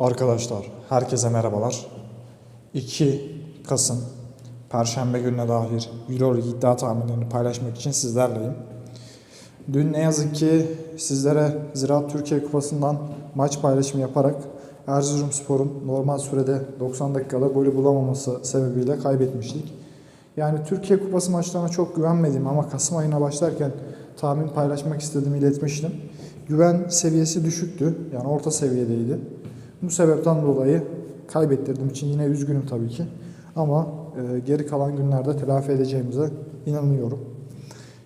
Arkadaşlar herkese merhabalar. 2 Kasım Perşembe gününe dair Euroleague iddia tahminlerini paylaşmak için sizlerleyim. Dün ne yazık ki sizlere Ziraat Türkiye Kupası'ndan maç paylaşımı yaparak Erzurumspor'un normal sürede 90 dakikada golü bulamaması sebebiyle kaybetmiştik. Yani Türkiye Kupası maçlarına çok güvenmedim ama Kasım ayına başlarken tahmin paylaşmak istediğimi iletmiştim. Güven seviyesi düşüktü. Yani orta seviyedeydi. Bu sebepten dolayı kaybettirdiğim için yine üzgünüm tabii ki. Ama e, geri kalan günlerde telafi edeceğimize inanıyorum.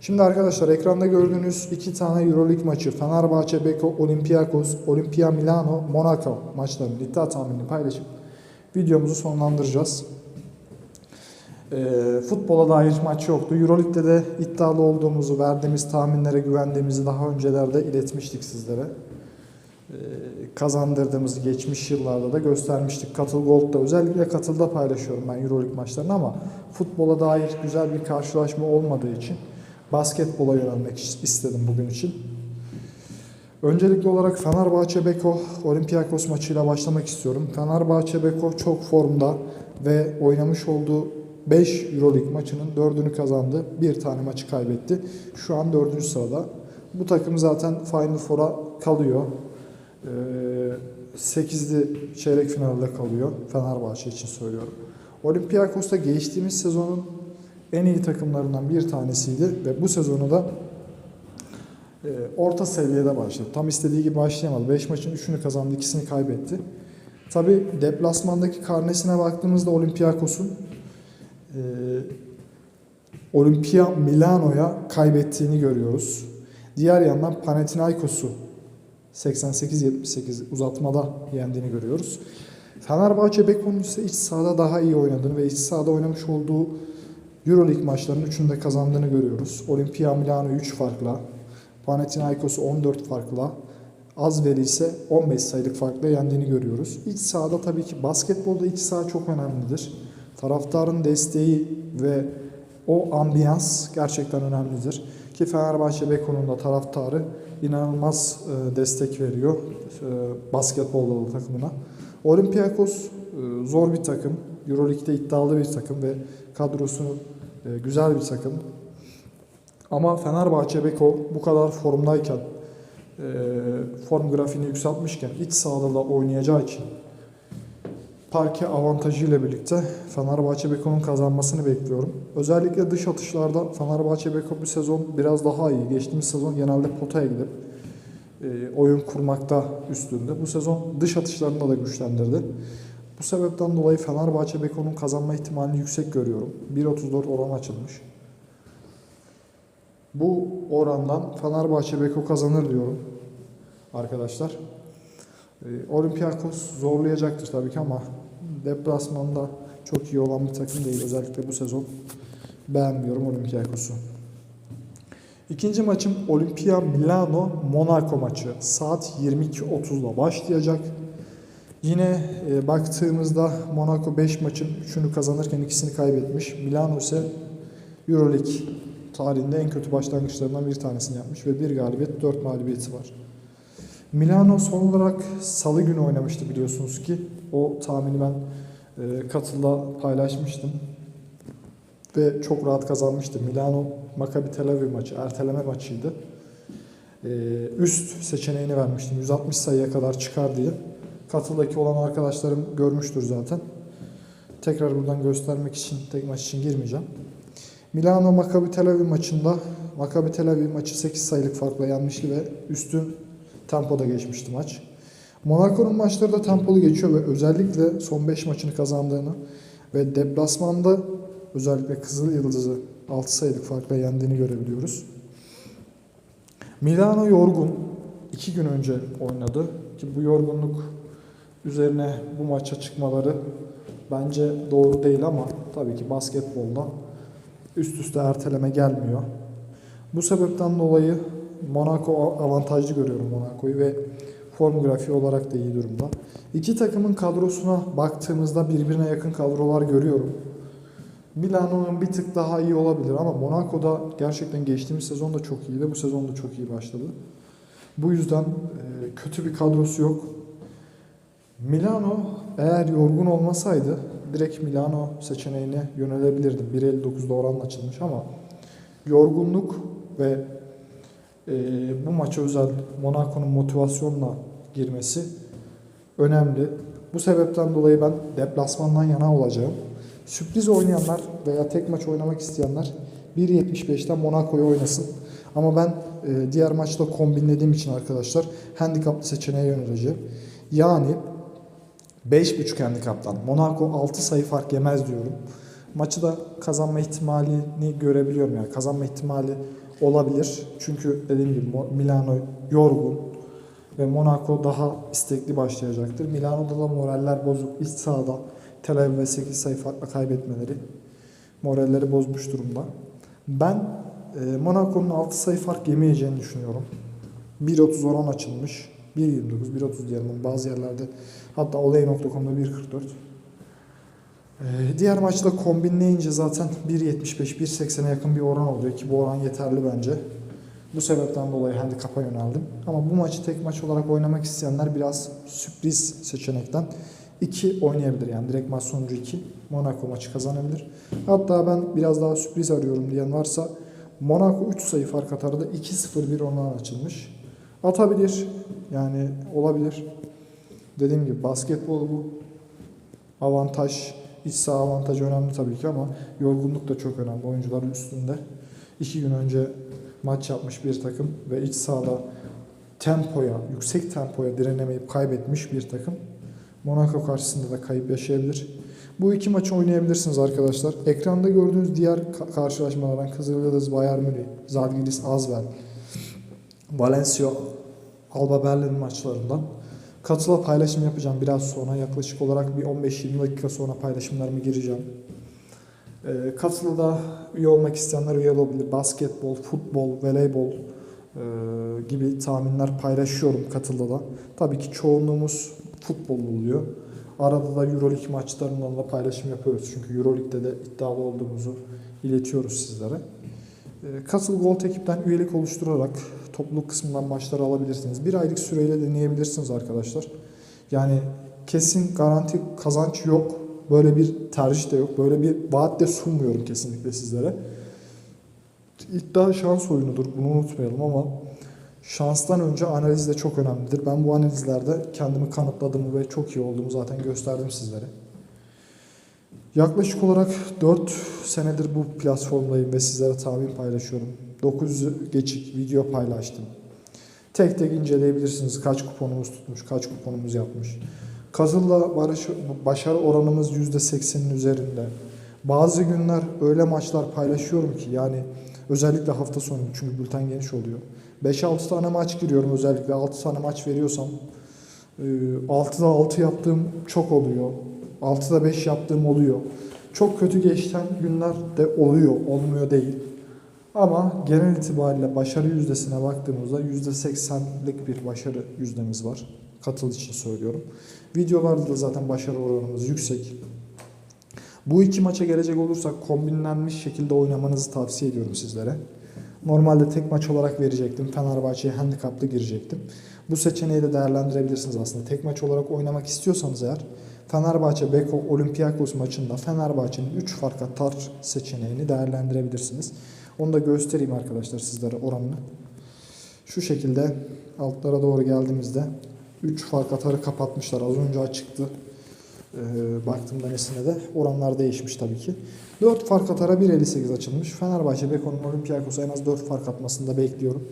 Şimdi arkadaşlar ekranda gördüğünüz iki tane Euroleague maçı Fenerbahçe, Beko, Olympiakos, Olimpia Milano, Monaco maçlarının iddia tahminini paylaşıp videomuzu sonlandıracağız. E, futbola dair maç yoktu. Euroleague'de de iddialı olduğumuzu, verdiğimiz tahminlere güvendiğimizi daha öncelerde iletmiştik sizlere. E, kazandırdığımızı geçmiş yıllarda da göstermiştik. Katıl Gold'da özellikle Katıl'da paylaşıyorum ben Euroleague maçlarını ama futbola dair güzel bir karşılaşma olmadığı için basketbola yönelmek istedim bugün için. Öncelikli olarak Fenerbahçe Beko Olympiakos maçıyla başlamak istiyorum. Fenerbahçe Beko çok formda ve oynamış olduğu 5 Euroleague maçının 4'ünü kazandı. Bir tane maçı kaybetti. Şu an 4. sırada. Bu takım zaten Final Four'a kalıyor. Ee, 8'li çeyrek finalde kalıyor. Fenerbahçe için söylüyorum. Olympiakos da geçtiğimiz sezonun en iyi takımlarından bir tanesiydi ve bu sezonu da e, orta seviyede başladı. Tam istediği gibi başlayamadı. 5 maçın 3'ünü kazandı, ikisini kaybetti. Tabi deplasmandaki karnesine baktığımızda Olympiakos'un e, Milano'ya kaybettiğini görüyoruz. Diğer yandan Panathinaikos'u 88-78 uzatmada yendiğini görüyoruz. Fenerbahçe Beko'nun ise iç sahada daha iyi oynadığını ve iç sahada oynamış olduğu Euroleague maçlarının 3'ünde kazandığını görüyoruz. Olimpia Milano 3 farkla, Panathinaikos'u 14 farkla, Azveli ise 15 sayılık farkla yendiğini görüyoruz. İç sahada tabii ki basketbolda iç saha çok önemlidir. Taraftarın desteği ve o ambiyans gerçekten önemlidir. Ki Fenerbahçe Beko'nun da taraftarı inanılmaz e, destek veriyor e, basketbol takımına. Olympiakos e, zor bir takım. Euroleague'de iddialı bir takım ve kadrosu e, güzel bir takım. Ama Fenerbahçe Beko bu kadar formdayken, e, form grafiğini yükseltmişken iç sahada da oynayacağı için parke avantajıyla birlikte Fenerbahçe Beko'nun kazanmasını bekliyorum. Özellikle dış atışlarda Fenerbahçe Beko bu sezon biraz daha iyi. Geçtiğimiz sezon genelde potaya gidip e, oyun kurmakta üstünde. Bu sezon dış atışlarında da güçlendirdi. Bu sebepten dolayı Fenerbahçe Beko'nun kazanma ihtimalini yüksek görüyorum. 1.34 oran açılmış. Bu orandan Fenerbahçe Beko kazanır diyorum arkadaşlar. Ee, Olympiakos zorlayacaktır tabii ki ama deplasmanda çok iyi olan bir takım değil. Özellikle bu sezon beğenmiyorum Olympiakos'u. İkinci maçım Olimpia Milano Monaco maçı. Saat 22.30'da başlayacak. Yine e, baktığımızda Monaco 5 maçın 3'ünü kazanırken ikisini kaybetmiş. Milano ise Euroleague tarihinde en kötü başlangıçlarından bir tanesini yapmış ve bir galibiyet 4 mağlubiyeti var. Milano son olarak salı günü oynamıştı biliyorsunuz ki. O tahmini ben e, katılda paylaşmıştım. Ve çok rahat kazanmıştı. Milano Maccabi Tel Aviv maçı, erteleme maçıydı. E, üst seçeneğini vermiştim. 160 sayıya kadar çıkar diye. Katıldaki olan arkadaşlarım görmüştür zaten. Tekrar buradan göstermek için tek maç için girmeyeceğim. Milano Maccabi Tel Aviv maçında Maccabi Tel Aviv maçı 8 sayılık farkla yenmişti ve üstün tempoda geçmişti maç. Monaco'nun maçları da tempolu geçiyor ve özellikle son 5 maçını kazandığını ve deplasmanda özellikle Kızıl Yıldız'ı 6 sayılık farkla yendiğini görebiliyoruz. Milano yorgun. 2 gün önce oynadı ki bu yorgunluk üzerine bu maça çıkmaları bence doğru değil ama tabii ki basketbolda üst üste erteleme gelmiyor. Bu sebepten dolayı Monaco avantajlı görüyorum Monaco'yu ve form grafiği olarak da iyi durumda. İki takımın kadrosuna baktığımızda birbirine yakın kadrolar görüyorum. Milano'nun bir tık daha iyi olabilir ama Monaco'da gerçekten geçtiğimiz sezon da çok iyiydi. Bu sezon da çok iyi başladı. Bu yüzden e, kötü bir kadrosu yok. Milano eğer yorgun olmasaydı direkt Milano seçeneğine yönelebilirdim. 1.59'da oran açılmış ama yorgunluk ve e, bu maça özel Monaco'nun motivasyonla girmesi önemli. Bu sebepten dolayı ben deplasmandan yana olacağım. Sürpriz oynayanlar veya tek maç oynamak isteyenler 1.75'ten Monaco'yu oynasın. Ama ben e, diğer maçta kombinlediğim için arkadaşlar handikaplı seçeneğe yöneleceğim. Yani 5.5 handikaptan Monaco 6 sayı fark yemez diyorum. Maçı da kazanma ihtimalini görebiliyorum yani kazanma ihtimali olabilir. Çünkü dediğim gibi Milano yorgun ve Monaco daha istekli başlayacaktır. Milano'da da moraller bozuk. İç sahada Tel Aviv'e 8 sayı farkla kaybetmeleri moralleri bozmuş durumda. Ben e, Monaco'nun 6 sayı fark yemeyeceğini düşünüyorum. 1.30 oran açılmış. 1.29, 1.30 diyelim bazı yerlerde hatta olay.com'da 1.44. Ee, diğer maçta kombinleyince zaten 1.75, 1.80'e yakın bir oran oluyor ki bu oran yeterli bence. Bu sebepten dolayı handikapa yöneldim. Ama bu maçı tek maç olarak oynamak isteyenler biraz sürpriz seçenekten 2 oynayabilir. Yani direkt maç sonucu 2. Monaco maçı kazanabilir. Hatta ben biraz daha sürpriz arıyorum diyen varsa Monaco 3 sayı fark atar da 2-0 bir oran açılmış. Atabilir. Yani olabilir. Dediğim gibi basketbol bu. Avantaj, iç saha avantajı önemli tabii ki ama yorgunluk da çok önemli. Oyuncuların üstünde. İki gün önce maç yapmış bir takım ve iç sahada tempoya, yüksek tempoya direnemeyip kaybetmiş bir takım. Monaco karşısında da kayıp yaşayabilir. Bu iki maçı oynayabilirsiniz arkadaşlar. Ekranda gördüğünüz diğer ka- karşılaşmalardan Kızılyıldız, Bayern Münih, Zalgiris, Azvel, Valencia, Alba Berlin maçlarından katıla paylaşım yapacağım biraz sonra. Yaklaşık olarak bir 15-20 dakika sonra paylaşımlarımı gireceğim. Ee, Katılı'da üye olmak isteyenler üye olabilir. Basketbol, futbol, voleybol e, gibi tahminler paylaşıyorum Katılı'da da. Tabii ki çoğunluğumuz futbol oluyor. Arada da Euroleague maçlarından da paylaşım yapıyoruz. Çünkü Euroleague'de de iddialı olduğumuzu iletiyoruz sizlere. Ee, Katıl Gold ekipten üyelik oluşturarak topluluk kısmından maçları alabilirsiniz. Bir aylık süreyle deneyebilirsiniz arkadaşlar. Yani kesin garanti kazanç yok. Böyle bir tercih de yok. Böyle bir vaat de sunmuyorum kesinlikle sizlere. İddia şans oyunudur. Bunu unutmayalım ama şanstan önce analiz de çok önemlidir. Ben bu analizlerde kendimi kanıtladığımı ve çok iyi olduğumu zaten gösterdim sizlere. Yaklaşık olarak 4 senedir bu platformdayım ve sizlere tahmin paylaşıyorum. 900 geçik video paylaştım. Tek tek inceleyebilirsiniz kaç kuponumuz tutmuş, kaç kuponumuz yapmış. Kazıl'la barış, başarı oranımız %80'in üzerinde. Bazı günler öyle maçlar paylaşıyorum ki yani özellikle hafta sonu çünkü bülten geniş oluyor. 5-6 tane maç giriyorum özellikle 6 tane maç veriyorsam 6'da 6 yaptığım çok oluyor. 6'da 5 yaptığım oluyor. Çok kötü geçen günler de oluyor, olmuyor değil. Ama genel itibariyle başarı yüzdesine baktığımızda %80'lik bir başarı yüzdemiz var. Katıl için söylüyorum. Videolarda da zaten başarı oranımız yüksek. Bu iki maça gelecek olursak kombinlenmiş şekilde oynamanızı tavsiye ediyorum sizlere. Normalde tek maç olarak verecektim. Fenerbahçe'ye handikaplı girecektim. Bu seçeneği de değerlendirebilirsiniz aslında. Tek maç olarak oynamak istiyorsanız eğer Fenerbahçe Beko Olympiakos maçında Fenerbahçe'nin 3 fark atar seçeneğini değerlendirebilirsiniz. Onu da göstereyim arkadaşlar sizlere oranını. Şu şekilde altlara doğru geldiğimizde 3 fark atarı kapatmışlar. Az önce açıktı. Ee, baktığımda nesine de oranlar değişmiş tabii ki. 4 fark atara 1.58 açılmış. Fenerbahçe Beko'nun Olympiakos'a en az 4 fark atmasını da bekliyorum.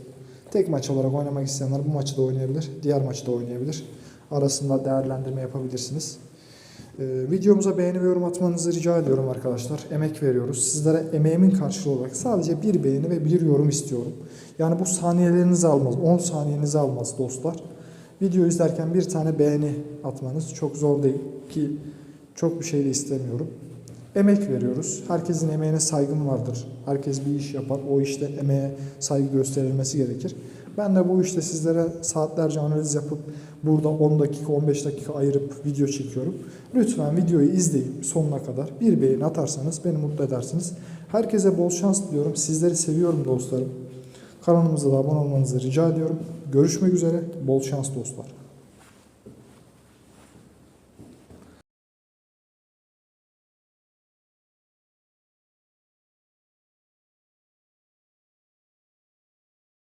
Tek maç olarak oynamak isteyenler bu maçı da oynayabilir. Diğer maçı da oynayabilir. Arasında değerlendirme yapabilirsiniz. Ee, videomuza beğeni ve yorum atmanızı rica ediyorum arkadaşlar. Emek veriyoruz. Sizlere emeğimin karşılığı olarak sadece bir beğeni ve bir yorum istiyorum. Yani bu saniyelerinizi almaz, 10 saniyenizi almaz dostlar. Video izlerken bir tane beğeni atmanız çok zor değil ki çok bir şey de istemiyorum. Emek veriyoruz. Herkesin emeğine saygım vardır. Herkes bir iş yapar. O işte emeğe saygı gösterilmesi gerekir. Ben de bu işte sizlere saatlerce analiz yapıp burada 10 dakika 15 dakika ayırıp video çekiyorum. Lütfen videoyu izleyip sonuna kadar bir beğeni atarsanız beni mutlu edersiniz. Herkese bol şans diliyorum. Sizleri seviyorum dostlarım. Kanalımıza da abone olmanızı rica ediyorum. Görüşmek üzere. Bol şans dostlar.